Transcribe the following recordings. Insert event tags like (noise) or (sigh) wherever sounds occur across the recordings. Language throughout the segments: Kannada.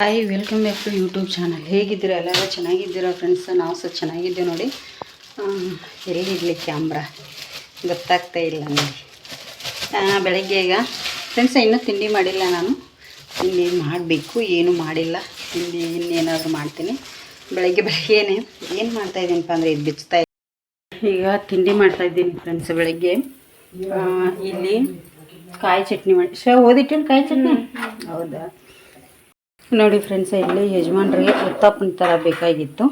Hi welcome back to YouTube channel. ಹೇಗಿದ್ದೀರಾ? ಎಲ್ಲರೂ ಚೆನ್ನಾಗಿದ್ದೀರಾ ಫ್ರೆಂಡ್ಸ್? ನಾವು ಸಹ ಚೆನ್ನಾಗಿದ್ದೆ ನೋಡಿ. ಎಲ್ಲಿರಲಿ ಕ್ಯಾಮ್ರಾ? ಗೊತ್ತಾಗ್ತಾ ಇಲ್ಲ ನೋಡಿ. ಬೆಳಗ್ಗೆ ಈಗ ಫ್ರೆಂಡ್ಸ್ ಇನ್ನೂ ತಿಂಡಿ ಮಾಡಿಲ್ಲ ನಾನು. ತಿಂಡಿ ಮಾಡಬೇಕು ಏನೂ ಮಾಡಿಲ್ಲ. ತಿಂಡಿ ಇನ್ನೇನಾದರೂ ಮಾಡ್ತೀನಿ. ಬೆಳಗ್ಗೆ ಬೆಳಗ್ಗೆನೆ ಏನು ಮಾಡ್ತಾಯಿದ್ದೀನಪ್ಪ ಅಂದರೆ ಇದು ಬಿಚ್ತಾ ಈಗ ತಿಂಡಿ ಮಾಡ್ತಾ ಇದ್ದೀನಿ ಫ್ರೆಂಡ್ಸ್ ಬೆಳಗ್ಗೆ. ಇಲ್ಲಿ ಕಾಯಿ ಚಟ್ನಿ ಮಾಡಿ ಶ ಓದಿಟ್ಟಿನ ಕಾಯಿ ಚಟ್ನಿ? ಹೌದಾ? ನೋಡಿ ಫ್ರೆಂಡ್ಸ್, ಇಲ್ಲಿ ಯಜಮಾನ್ರಿಗೆ ಉತ್ತಪ್ಪನ ಥರ ಬೇಕಾಗಿತ್ತು.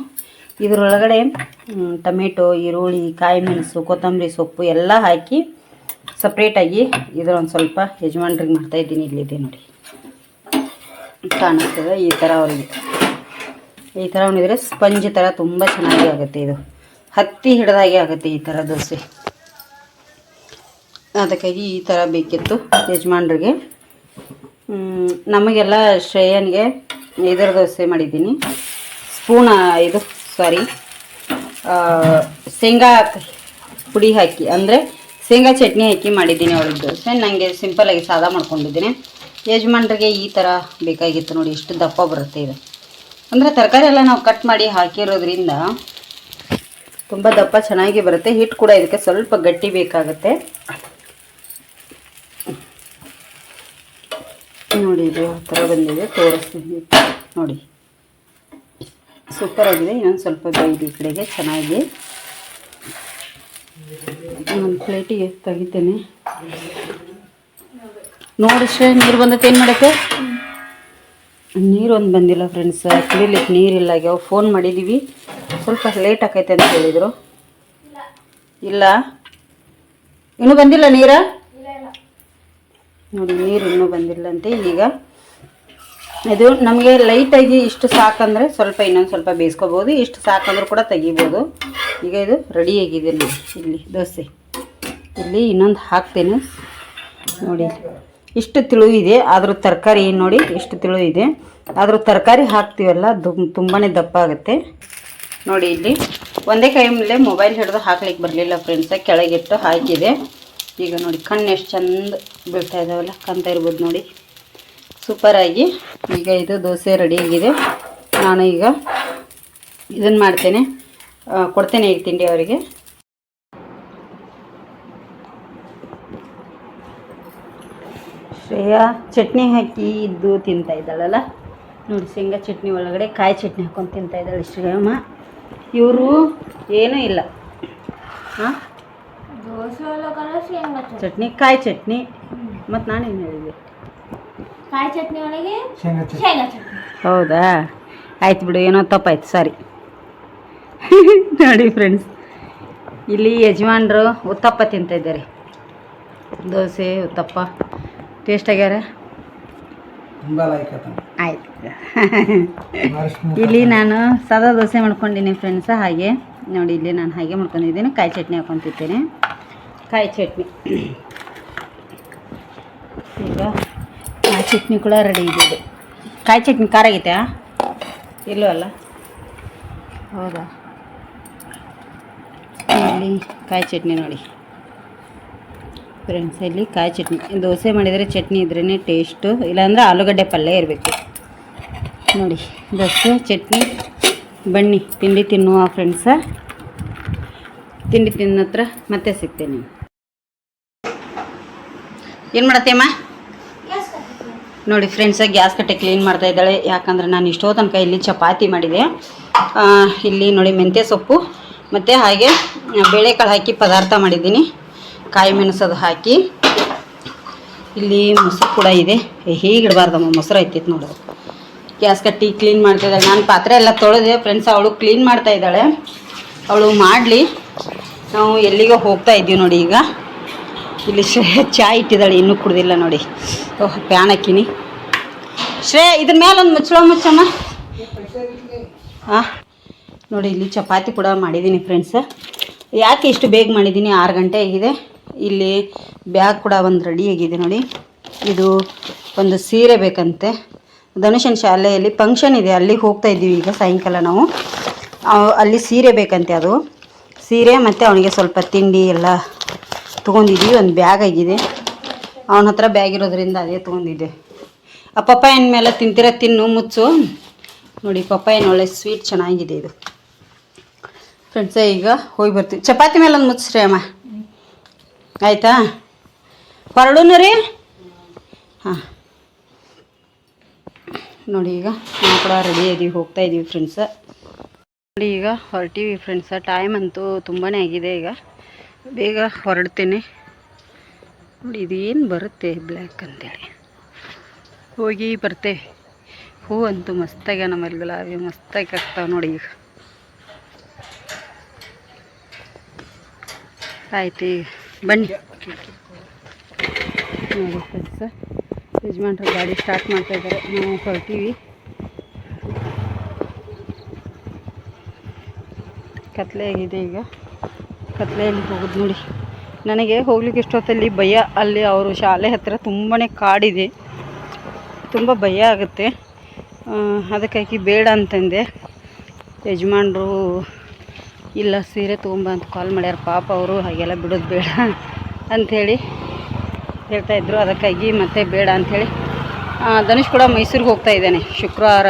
ಇದರೊಳಗಡೆ ಟೊಮೆಟೊ, ಈರುಳ್ಳಿ, ಕಾಯಿ ಮೆಣಸು, ಕೊತ್ತಂಬರಿ ಸೊಪ್ಪು ಎಲ್ಲ ಹಾಕಿ ಸಪ್ರೇಟಾಗಿ ಇದರೊಂದು ಸ್ವಲ್ಪ ಯಜಮಾನ್ರಿಗೆ ಮಾಡ್ತಾಯಿದ್ದೀನಿ ಇಲ್ಲಿದೆ ನೋಡಿ. ಕಾಣಿಸ್ತದೆ ಈ ಥರ ಅವ್ರಿಗೆ. ಈ ಥರ ಉಣಿದ್ರೆ ಸ್ಪಂಜ್ ಥರ ತುಂಬ ಚೆನ್ನಾಗಿ ಆಗುತ್ತೆ ಇದು. ಹತ್ತಿ ಹಿಡ್ದಾಗೆ ಆಗುತ್ತೆ ಈ ಥರ ದೋಸೆ. ಅದಕ್ಕಾಗಿ ಈ ಥರ ಬೇಕಿತ್ತು ಯಜಮಾನ್ರಿಗೆ. ನಮಗೆಲ್ಲ ಶ್ರೇಯನ್ಗೆ ಇದರ ದೋಸೆ ಮಾಡಿದ್ದೀನಿ. ಸ್ಪೂನ್ ಇದು ಸಾರಿ ಶೇಂಗಾ ಪುಡಿ ಹಾಕಿ, ಅಂದರೆ ಶೇಂಗಾ ಚಟ್ನಿ ಹಾಕಿ ಮಾಡಿದ್ದೀನಿ ಅವಳಿಗೆ ದೋಸೆ. ನನಗೆ ಸಿಂಪಲಾಗಿ ಸಾದ ಮಾಡ್ಕೊಂಡಿದ್ದೀನಿ. ಯಜಮಾನ್ರಿಗೆ ಈ ಥರ ಬೇಕಾಗಿತ್ತು ನೋಡಿ, ಇಷ್ಟು ದಪ್ಪ ಬರುತ್ತೆ ಇದು. ಅಂದರೆ ತರಕಾರಿ ಎಲ್ಲ ನಾವು ಕಟ್ ಮಾಡಿ ಹಾಕಿರೋದ್ರಿಂದ ತುಂಬ ದಪ್ಪ ಚೆನ್ನಾಗಿ ಬರುತ್ತೆ. ಹಿಟ್ಟು ಕೂಡ ಇದಕ್ಕೆ ಸ್ವಲ್ಪ ಗಟ್ಟಿ ಬೇಕಾಗುತ್ತೆ. ನೋಡಿ ಇದು ಯಾವ ಥರ ಬಂದಿದೆ, ತೋರಿಸ್ತೀನಿ. ನೋಡಿ. ಸೂಪರ್ ಆಗಿದೆ. ಇನ್ನೊಂದು ಸ್ವಲ್ಪ ಬೈದು ಈ ಕಡೆಗೆ. ಚೆನ್ನಾಗಿ. ಒಂದು ಪ್ಲೇಟಿಗೆ ತೆಗಿತೇನೆ. ನೋಡಿಸ್ರೆ ನೀರು ಬಂದತ್ತೆ ಏನು ಮಾಡಕ್ಕೆ? ನೀರು ಒಂದು ಬಂದಿಲ್ಲ ಫ್ರೆಂಡ್ಸ್ ಕುಡಿಲಿಕ್ಕೆ ನೀರಿಲ್ಲ ಆಗ್ಯಾವ ಫೋನ್ ಮಾಡಿದ್ದೀವಿ ಸ್ವಲ್ಪ ಲೇಟ್ ಆಕೈತೆ ಅಂತ ಹೇಳಿದರು. ಇಲ್ಲ. ಇನ್ನೂ ಬಂದಿಲ್ಲ ನೀರ? ನೋಡಿ, ನೀರು ಇನ್ನೂ ಬಂದಿಲ್ಲಂತೆ. ಈಗ ಇದು ನಮಗೆ ಲೈಟಾಗಿ ಇಷ್ಟು ಸಾಕಂದರೆ ಸ್ವಲ್ಪ ಇನ್ನೊಂದು ಸ್ವಲ್ಪ ಬೇಯಿಸ್ಕೋಬೋದು. ಇಷ್ಟು ಸಾಕಂದ್ರೂ ಕೂಡ ತೆಗಿಬೋದು. ಈಗ ಇದು ರೆಡಿಯಾಗಿದೆ ನೋಡಿ, ಇಲ್ಲಿ ದೋಸೆ. ಇಲ್ಲಿ ಇನ್ನೊಂದು ಹಾಕ್ತೇನೆ. ನೋಡಿ, ಇಷ್ಟು ತಿಳು ಇದೆ ಆದರೂ ತರಕಾರಿ ನೋಡಿ, ಇಷ್ಟು ಇದೆ ಆದರೂ ತರಕಾರಿ ಹಾಕ್ತೀವಲ್ಲ ತುಂಬಾ ದಪ್ಪ ಆಗುತ್ತೆ. ನೋಡಿ, ಇಲ್ಲಿ ಒಂದೇ ಕೈ ಮೊಬೈಲ್ ಹಿಡಿದು ಹಾಕ್ಲಿಕ್ಕೆ ಬರಲಿಲ್ಲ ಫ್ರೆಂಡ್ಸ ಕೆಳಗಿಟ್ಟು ಹಾಕಿದೆ. ಈಗ ನೋಡಿ, ಕಣ್ಣು ಎಷ್ಟು ಚಂದ ಬೀಳ್ತಾ ಇದ್ದಾವಲ್ಲ ಕಾಣ್ತಾ ಇರ್ಬೋದು ನೋಡಿ. ಸೂಪರಾಗಿ ಈಗ ಇದು ದೋಸೆ ರೆಡಿಯಾಗಿದೆ ನಾನು ಈಗ ಇದನ್ನು ಮಾಡ್ತೇನೆ. ಕೊಡ್ತೇನೆ ಈಗ ತಿಂಡಿ ಅವರಿಗೆ. ಶ್ರೇಯಾ, ಚಟ್ನಿ ಹಾಕಿ ಇದ್ದು ತಿಂತಾ ಇದ್ದಾಳಲ್ಲ. ನೋಡಿ, ಶೇಂಗಾ ಚಟ್ನಿ ಒಳಗಡೆ, ಕಾಯಿ ಚಟ್ನಿ ಹಾಕೊಂಡು ತಿಂತಾ ಇದ್ದಾಳೆ ಶ್ರೇಯಮ್ಮ. ಇವರು ಏನೂ ಇಲ್ಲ. ಹಾಂ ಶೇಂಗಾ ಚಟ್ನಿ ಚಟ್ನಿ ಕಾಯಿ ಚಟ್ನಿ. ಮತ್ತು ನಾನೇನು ಹೇಳಿದೆ ಕಾಯಿ ಚಟ್ನಿ ಒಳಗೆ ಶೇಂಗಾ ಚಟ್ನಿ. ಹೌದಾ? ಆಯ್ತು ಬಿಡು ಏನೋ ತಪ್ಪಾಯ್ತು ಸಾರಿ. (laughs) ನೋಡಿ ಫ್ರೆಂಡ್ಸ್ ಇಲ್ಲಿ ಯಜಮಾನ್ರು ಉತ್ತಪ್ಪ ತಿಂತಿದ್ದಾರೆ ದೋಸೆ ಉತ್ತಪ್ಪ. ಟೇಸ್ಟ್ ಆಗ್ಯಾರ? ಆಯ್ತು. ಇಲ್ಲಿ ನಾನು ಸದಾ ದೋಸೆ ಮಾಡ್ಕೊಂಡಿನಿ ಫ್ರೆಂಡ್ಸ ಹಾಗೆ. ನೋಡಿ ಇಲ್ಲಿ ನಾನು ಹಾಗೆ ಮಾಡ್ಕೊಂಡಿದ್ದೀನಿ ಕಾಯಿ ಚಟ್ನಿ ಹಾಕೊತಿದ್ದೇನೆ. ಕಾಯಿ ಚಟ್ನಿ. ಈಗ ಕಾಯಿ ಚಟ್ನಿ ಕೂಡ ರೆಡಿ ಇದೆ ಕಾಯಿ ಚಟ್ನಿ ಖಾರ ಆಗೈತೆ? ಇಲ್ಲೋ ಅಲ್ಲ. ಹೌದಾ? ಇಲ್ಲಿ ಕಾಯಿ ಚಟ್ನಿ ನೋಡಿ. ಫ್ರೆಂಡ್ಸ್ ಇಲ್ಲಿ ಕಾಯಿ ಚಟ್ನಿ. ದೋಸೆ ಮಾಡಿದರೆ ಚಟ್ನಿ ಇದ್ರೇ ಟೇಸ್ಟು ಇಲ್ಲಾಂದ್ರೆ ಆಲೂಗಡ್ಡೆ ಪಲ್ಯ ಇರಬೇಕು. ನೋಡಿ, ದೋಸೆ, ಚಟ್ನಿ, ಬನ್ನಿ. ತಿಂಡಿ ತಿನ್ನುವ ಫ್ರೆಂಡ್ಸ ತಿಂಡಿ ತಿನ್ನ ಹತ್ರ ಮತ್ತೆ ಸಿಗ್ತೇನೆ. ಏನು ಮಾಡತ್ತೆಮ್ಮ ನೋಡಿ ಫ್ರೆಂಡ್ಸ ಗ್ಯಾಸ್ ಕಟ್ಟೆ ಕ್ಲೀನ್ ಮಾಡ್ತಾ ಇದ್ದಾಳೆ. ಯಾಕಂದ್ರೆ ನಾನು ಇಷ್ಟೋ ತನಕ ಇಲ್ಲಿ ಚಪಾತಿ ಮಾಡಿದೆ. ಇಲ್ಲಿ ನೋಡಿ ಮೆಂತ್ಯ ಸೊಪ್ಪು ಮತ್ತು ಹಾಗೆ ಬೇಳೆಕಾಳು ಹಾಕಿ ಪದಾರ್ಥ ಮಾಡಿದ್ದೀನಿ. ಕಾಯಿ ಮೆಣಸದು ಹಾಕಿ. ಇಲ್ಲಿ ಮೊಸರು ಕೂಡ ಇದೆ. ಹೀಗೆ ಇಡಬಾರ್ದಮ್ಮ ಮೊಸರು ಐತಿತ್ತು ನೋಡೋದು ಗ್ಯಾಸ್ ಕಟ್ಟಿ ಕ್ಲೀನ್ ಮಾಡ್ತಾ ಇದ್ದಾಳೆ. ನಾನು ಪಾತ್ರೆ ಎಲ್ಲ ತೊಳೆದೆ. ಫ್ರೆಂಡ್ಸ್ ಅವಳು ಕ್ಲೀನ್ ಮಾಡ್ತಾ ಇದ್ದಾಳೆ. ಅವಳು ಮಾಡಲಿ. ನಾವು ಎಲ್ಲಿಗೋ ಹೋಗ್ತಾ ಇದ್ದೀವಿ ನೋಡಿ ಈಗ. ಇಲ್ಲಿ ಶ್ರೇಯ ಚಾ ಇಟ್ಟಿದ್ದಾಳೆ, ಇನ್ನೂ ಕುಡ್ದಿಲ್ಲ ನೋಡಿ. ಓಹ್, ಪ್ಯಾನ್ ಹಾಕಿನಿ. ಶ್ರೇಯ ಇದ್ರ ಮೇಲೆ ಒಂದು ಮುಚ್ಚಳ ಮುಚ್ಚಮ್ಮ. ಹಾಂ ನೋಡಿ, ಇಲ್ಲಿ ಚಪಾತಿ ಕೂಡ ಮಾಡಿದ್ದೀನಿ ಫ್ರೆಂಡ್ಸ್ ಯಾಕೆ ಇಷ್ಟು ಬೇಗ ಮಾಡಿದ್ದೀನಿ ಆರು ಗಂಟೆ ಆಗಿದೆ. ಇಲ್ಲಿ ಬ್ಯಾಗ್ ಕೂಡ ಒಂದು ರೆಡಿ ಆಗಿದೆ ನೋಡಿ. ಇದು ಒಂದು ಸೀರೆ ಬೇಕಂತೆ. ಧನುಷನ್ ಶಾಲೆಯಲ್ಲಿ ಫಂಕ್ಷನ್ ಇದೆ. ಅಲ್ಲಿಗೆ ಹೋಗ್ತಾ ಇದ್ದೀವಿ ಈಗ ಸಾಯಂಕಾಲ ನಾವು. ಅಲ್ಲಿ ಸೀರೆ ಬೇಕಂತೆ ಅದು. ಸೀರೆ ಮತ್ತು ಅವನಿಗೆ ಸ್ವಲ್ಪ ತಿಂಡಿ ಎಲ್ಲ ತೊಗೊಂಡಿದ್ದೀವಿ ಒಂದು ಬ್ಯಾಗ್ ಆಗಿದೆ. ಅವನ ಹತ್ರ ಬ್ಯಾಗ್ ಇರೋದ್ರಿಂದ ಅದೇ ತೊಗೊಂಡಿದ್ದೆ. ಆ ಪಪ್ಪಾಯಿನ ಮೇಲೆ ತಿಂತಿರ ತಿನ್ನು, ಮುಚ್ಚು. ನೋಡಿ, ಪಪ್ಪಾಯನ ಒಳ್ಳೆ ಸ್ವೀಟ್ ಚೆನ್ನಾಗಿದೆ ಇದು. ಫ್ರೆಂಡ್ಸ ಈಗ ಹೋಗಿ ಬರ್ತೀವಿ. ಚಪಾತಿ ಮೇಲೆ ಒಂದು ಮುಚ್ಚ್ರಿ ಅಮ್ಮ. ಆಯಿತಾ? ಹೊರಡೂನು ರೀ? ಹಾಂ. ನೋಡಿ, ಈಗ ನಾವು ಕೂಡ ರೆಡಿ ಇದೀವಿ ಹೋಗ್ತಾ ಇದ್ದೀವಿ ಫ್ರೆಂಡ್ಸ ನೋಡಿ, ಈಗ ಹೊರಟೀವಿ ಫ್ರೆಂಡ್ಸ ಟೈಮ್ ಅಂತೂ ತುಂಬಾ ಆಗಿದೆ ಈಗ. ಬೇಗ ಹೊರಡ್ತೇನೆ. ನೋಡಿ, ಇದೇನು ಬರುತ್ತೆ ಬ್ಲ್ಯಾಕ್ ಅಂತೇಳಿ. ಹೋಗಿ ಬರ್ತೇವೆ ಹೂ ಅಂತೂ ಮಸ್ತಾಗ ನಮ್ಮಲ್ಲಿ ಗುಲಾಬಿ ಮಸ್ತಾಗಿ ಆಗ್ತಾವೆ ನೋಡಿ ಈಗ. ಆಯ್ತು, ಈಗ ಬನ್ನಿ. ಸರ್ ಯಜಮಾನ್ರು ಗಾಡಿ ಸ್ಟಾರ್ಟ್ ಮಾಡ್ತಾ ಇದ್ದಾರೆ. ನಾವು ಹೊರಟೀವಿ. ಕತ್ಲೆ ಆಗಿದೆ ಈಗ. ಕತ್ಲೆಯಲ್ಲಿ ಹೋಗೋದು ನೋಡಿ. ನನಗೆ ಹೋಗ್ಲಿಕ್ಕೆ ಇಷ್ಟೊತ್ತಲ್ಲಿ ಭಯ. ಅಲ್ಲಿ ಅವರು ಶಾಲೆ ಹತ್ತಿರ ತುಂಬಾ ಕಾಡಿದೆ. ತುಂಬ ಭಯ ಆಗುತ್ತೆ. ಅದಕ್ಕಾಗಿ ಬೇಡ ಅಂತಂದೆ. ಯಜಮಾನ್ರು, ಇಲ್ಲ, ಸೀರೆ ತೊಗೊಂಬ ಅಂತ ಕಾಲ್ ಮಾಡ್ಯಾರ. ಪಾಪ ಅವರು ಹಾಗೆಲ್ಲ ಬಿಡೋದು ಬೇಡ ಅಂಥೇಳಿ ಹೇಳ್ತಾಯಿದ್ರು ಅದಕ್ಕಾಗಿ ಮತ್ತೆ ಬೇಡ ಅಂಥೇಳಿ ಧನುಷ್ ಕೂಡ ಮೈಸೂರಿಗೆ ಹೋಗ್ತಾ ಇದ್ದಾನೆ. ಶುಕ್ರವಾರ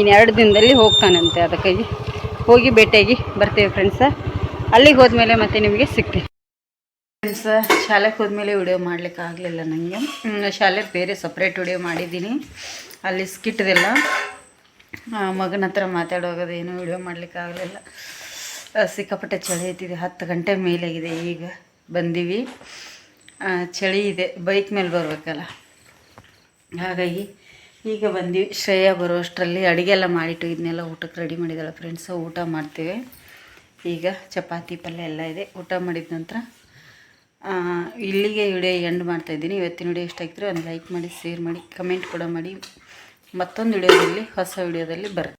ಇನ್ನೆರಡು ದಿನದಲ್ಲಿ ಹೋಗ್ತಾನಂತೆ. ಅದಕ್ಕಾಗಿ ಹೋಗಿ ಭೇಟಿಯಾಗಿ ಬರ್ತೇವೆ ಫ್ರೆಂಡ್ಸ ಅಲ್ಲಿಗೆ ಹೋದ್ಮೇಲೆ ಮತ್ತೆ ನಿಮಗೆ ಸಿಗ್ತೀನಿ. ಫ್ರೆಂಡ್ಸ್ ಶಾಲೆಗೆ ಹೋದ್ಮೇಲೆ ವಿಡಿಯೋ ಮಾಡ್ಲಿಕ್ಕೆ ಆಗಲಿಲ್ಲ ನನಗೆ ಶಾಲೆ ಬೇರೆ ಸಪ್ರೇಟ್ ವಿಡಿಯೋ ಮಾಡಿದ್ದೀನಿ. ಅಲ್ಲಿ ಸ್ಕಿಟ್ದೆಲ್ಲ ಮಗನ ಹತ್ರ ಮಾತಾಡೋಗೋದೇನು ವಿಡಿಯೋ ಮಾಡ್ಲಿಕ್ಕೆ ಆಗಲಿಲ್ಲ. ಸಿಕ್ಕಾಪಟ್ಟೆ ಚಳಿ ಐತಿದೆ. ಹತ್ತು ಗಂಟೆ ಮೇಲಾಗಿದೆ ಈಗ ಬಂದೀವಿ. ಚಳಿ ಇದೆ. ಬೈಕ್ ಮೇಲೆ ಬರಬೇಕಲ್ಲ. ಹಾಗಾಗಿ ಈಗ ಬಂದೀವಿ. ಶ್ರೇಯ ಬರೋಷ್ಟರಲ್ಲಿ ಅಡುಗೆ ಎಲ್ಲ ಮಾಡಿಟ್ಟು ಇದನ್ನೆಲ್ಲ ಊಟಕ್ಕೆ ರೆಡಿ ಮಾಡಿದ್ದಾಳೆ ಫ್ರೆಂಡ್ಸು ಊಟ ಮಾಡ್ತೇವೆ. ಈಗ ಚಪಾತಿ ಪಲ್ಯ ಎಲ್ಲ ಇದೆ. ಊಟ ಮಾಡಿದ ನಂತರ ಇಲ್ಲಿಗೆ ವಿಡಿಯೋ ಎಂಡ್ ಮಾಡ್ತಾಯಿದ್ದೀನಿ ಇವತ್ತಿನ ವಿಡಿಯೋ ಇಷ್ಟ ಆಗಿದ್ರೆ ಒಂದು ಲೈಕ್ ಮಾಡಿ ಶೇರ್ ಮಾಡಿ ಕಮೆಂಟ್ ಕೂಡ ಮಾಡಿ. ಮತ್ತೊಂದು ವಿಡಿಯೋದಲ್ಲಿ, ಹೊಸ ವಿಡಿಯೋದಲ್ಲಿ ಬರುತ್ತೆ